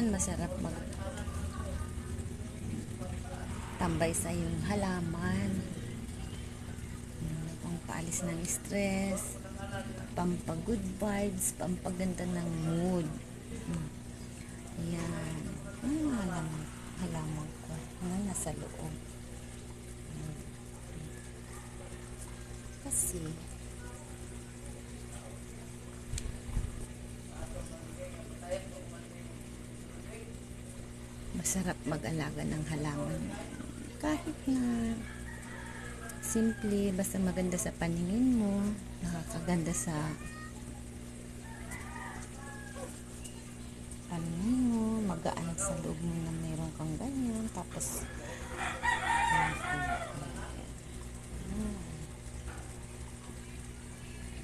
Yan, masarap mag tambay sa iyong halaman. Mm, Pangpaalis ng stress, pampag-good vibes, pampaganda ng mood. Mm. Yan. Ano yung halaman, halaman ko? Ano nasa loob? Kasi, masarap mag-alaga ng halaman. Kahit na simple, basta maganda sa paningin mo, nakakaganda sa paningin mo, magaan sa loob mo na mayroon kang ganyan, tapos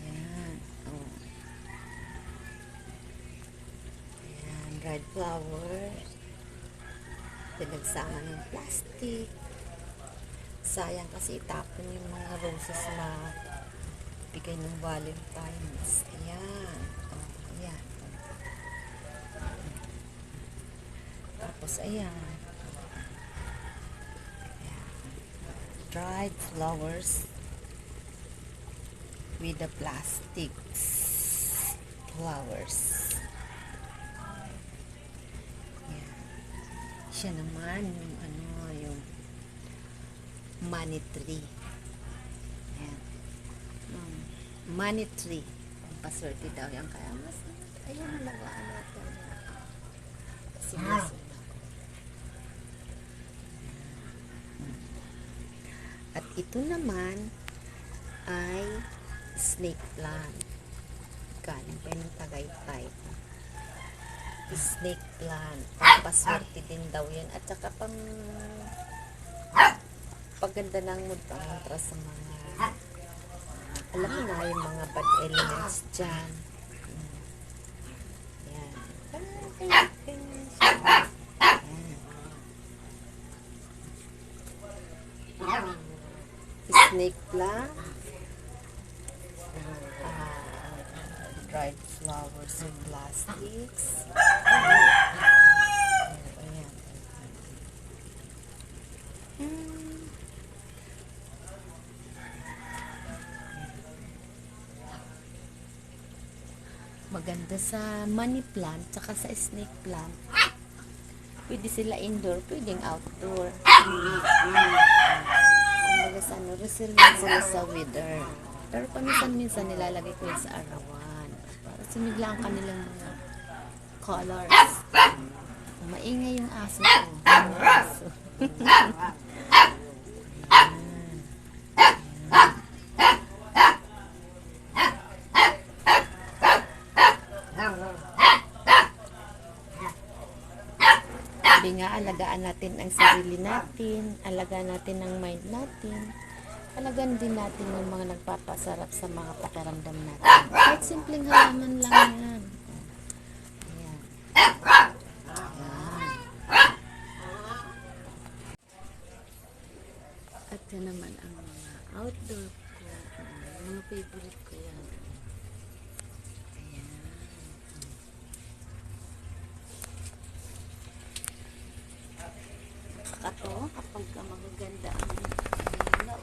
Ayan. Oh. Ayan, dried flowers pinagsama ng plastic. Sayang kasi itapon yung mga roses na bigay ng Valentine's. Ayan. Oh, ayan. Tapos, ayan. Ayan. Dried flowers with the plastics flowers. Siya naman yung ano, yung money tree. Ayan. Um, money tree. Paswerte daw yan. Kaya mas, ayun nalagaan natin. Sinusunod. At ito naman ay snake plant. Galing pa ng Tagaytay snake plant. Pampaswerte din daw yan. At saka pang paganda ng mood pangontra sa mga alam mo na yung mga bad elements dyan. Mm. Yan. Yan. Snake plant. Dried flowers and plastics. Ayan. Hmm. Maganda sa money plant, tsaka sa snake plant. Pwede sila indoor, pwedeng outdoor. Kumbaga sa ano, resilient sila sa weather. Pero paminsan-minsan nilalagay ko yun sa arawan. Sumigla ang kanilang mga colors. Maingay yung aso ko. Yung aso. Sabi nga, alagaan natin ang sarili natin, alagaan natin ang mind natin, alagaan din natin yung mga nagpapasarap sa mga pakiramdam natin. Kahit simpleng halaman lang yan. Ayan. Ayan. At yan naman ang mga outdoor ko. Ayan, Mga favorite ko yan. Ayan. Saka to, kapag ka magaganda ang ilaw.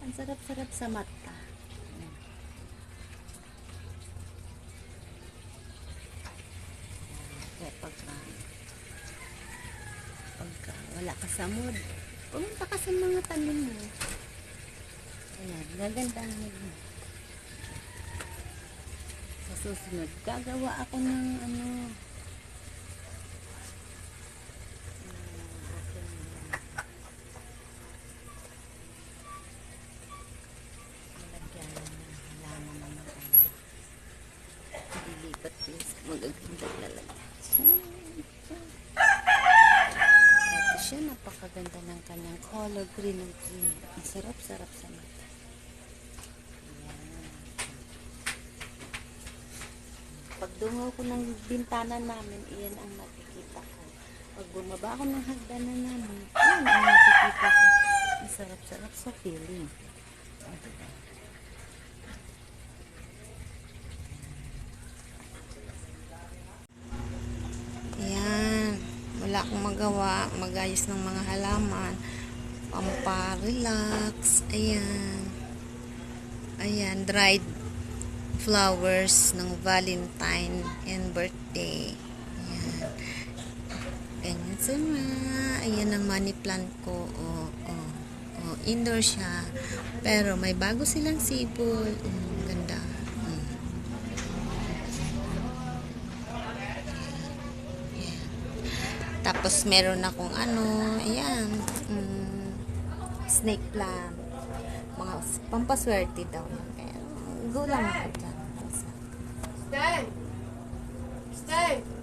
Ang sarap-sarap sa mata. Kaya pagka, pagka wala ka sa mood, pumunta ka sa mga tanim mo. Ayan, gaganda ang mood mo. Sa susunod, gagawa ako ng ano, ng aking nilagyan ng halaman na maganda. Din sa magaganda lalagyan. Ito siya, napakaganda ng kanyang color, green and green. Ang sarap-sarap sa mata. Ayan. Pag dungaw ko ng bintana namin, iyan ang makikita ko. Pag bumaba ako ng hagdanan namin, iyan ang makikita ko. Ang sarap-sarap sa feeling. O, wala akong magawa, magayos ng mga halaman, pampa-relax, ayan. Ayan, dried flowers ng Valentine and birthday. Ayan. Ganyan sila. Ayan ang money plant ko. Oh, oh, oh, indoor siya. Pero may bago silang ganda. Mm. Tapos, meron akong ano, ayan, mm, snake plant. Mga pampaswerte daw. Kaya, go lang ako dyan. Stay! Stay!